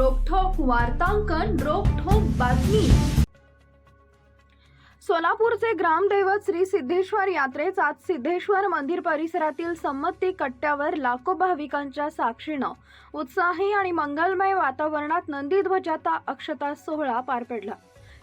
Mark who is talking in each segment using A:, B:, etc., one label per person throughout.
A: वार्तांकन रोखोक बातमी. सोलापूरचे ग्रामदैवत श्री सिद्धेश्वर यात्रेस आज सिद्धेश्वर मंदिर परिसरातील संमती कट्ट्यावर लाखो भाविकांच्या साक्षीनं. उत्साही आणि मंगलमय वातावरणात नंदीध्वजाचा अक्षता सोहळा पार पडला.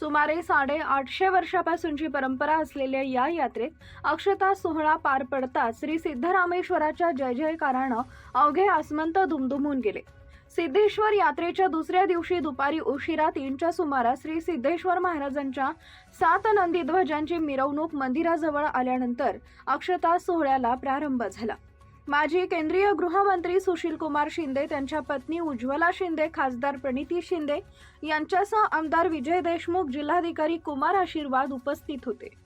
A: सुमारे साडे आठशे वर्षापासूनची परंपरा असलेल्या या यात्रेत अक्षता सोहळा पार पडताच श्री सिद्धरामेश्वराच्या जय जयकारानं अवघे आसमंत धुमधुमून गेले. सिद्धेश्वर यात्रेच्या दुसऱ्या दिवशी दुपारी उशिरा तीनच्या सुमारास श्री सिद्धेश्वर महाराजांच्या सात नंदी ध्वजांची मिरवणूक मंदिराजवळ आल्यानंतर अक्षता सोहळ्याला प्रारंभ झाला. माजी केंद्रीय गृहमंत्री सुशील कुमार शिंदे त्यांच्या पत्नी उज्ज्वला शिंदे खासदार प्रणिती शिंदे यांच्यासह आमदार विजय देशमुख जिल्हाधिकारी कुमार आशीर्वाद उपस्थित होते.